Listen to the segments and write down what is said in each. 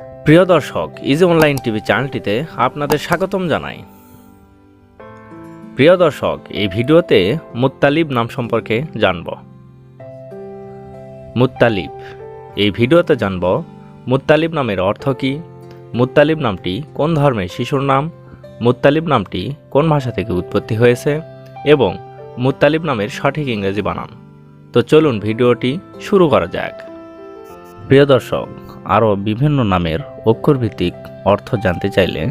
প্রিয় দর্শক easy online TV চ্যানেলটিতে আপনাদের স্বাগতম জানাই। প্রিয় দর্শক, এই ভিডিওতে মুত্তালিব নাম সম্পর্কে জানব। মুত্তালিব এই ভিডিওতে জানব মুত্তালিব নামের অর্থ কী মুত্তালিব নামটি কোন ধর্মের শিশুর নাম মুত্তালিব নামটি কোন ভাষা থেকে উৎপত্তি হয়েছে, এবং মুত্তালিব নামের সঠিক ইংরেজি বানান। তো চলুন ভিডিওটি শুরু করা যাক। প্রিয় দর্শক আরও বিভিন্ন নামের অক্ষরভিত্তিক অর্থ জানতে চাইলে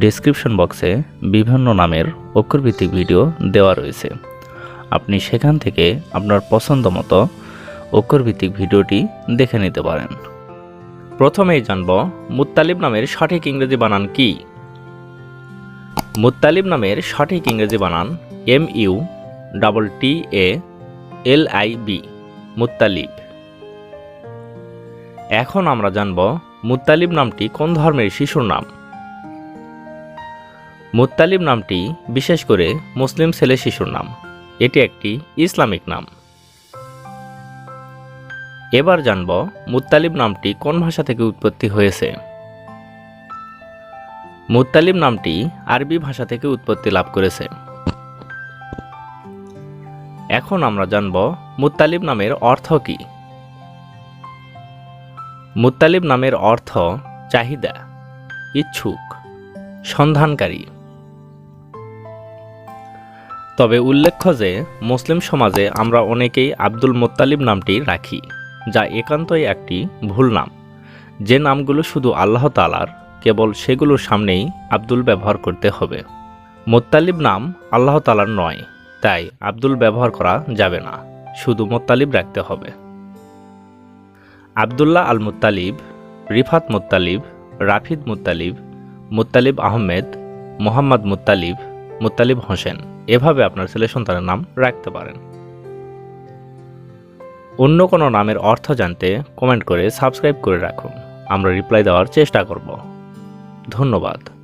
ডেসক্রিপশন বক্সে বিভিন্ন নামের অক্ষরভিত্তিক ভিডিও দেওয়া রয়েছে। আপনি সেখান থেকে আপনার পছন্দ মতো অক্ষরভিত্তিক ভিডিওটি দেখে নিতে পারেন। প্রথমেই জানব মুত্তালিব নামের সঠিক ইংরেজি বানান কি? মুত্তালিব নামের সঠিক ইংরেজি বানান M U double T A L I B Muttalib এখন আমরা জানব মুত্তালিব নামটি কোন ধর্মের শিশুর নাম। মুত্তালিব নামটি বিশেষ করে মুসলিম ছেলে শিশুর নাম। এটি একটি ইসলামিক নাম। এবার জানব মুত্তালিব নামটি কোন ভাষা থেকে উৎপত্তি হয়েছে। মুত্তালিব নামটি আরবি ভাষা থেকে উৎপত্তি লাভ করেছে। এখন আমরা জানব মুত্তালিব নামের অর্থ কী। মুত্তালিব নামের অর্থ চাহিদা, ইচ্ছুক, সন্ধানকারী। তবে উল্লেখ্য যে, মুসলিম সমাজে আমরা অনেকেই আব্দুল মোত্তালিব নামটি রাখি, যা একান্তই একটি ভুল নাম। যে নামগুলো শুধু আল্লাহ তালার কেবল সেগুলোর সামনেই আব্দুল ব্যবহার করতে হবে। মোত্তালিব নাম আল্লাহ তালার নয়, তাই আব্দুল ব্যবহার করা যাবে না, শুধু মোত্তালিব রাখতে হবে। আবদুল্লাহ আল মুতালিব রিফাত মুতালিব রাফিদ মুতালিব মুতালিব আহমেদ, মোহাম্মদ মুতালিব মুতালিব হোসেন। এভাবে আপনার ছেলে সন্তানের নাম রাখতে পারেন। অন্য কোনো নামের অর্থ জানতে কমেন্ট করে সাবস্ক্রাইব করে রাখুন। আমরা রিপ্লাই দেওয়ার চেষ্টা করব। ধন্যবাদ।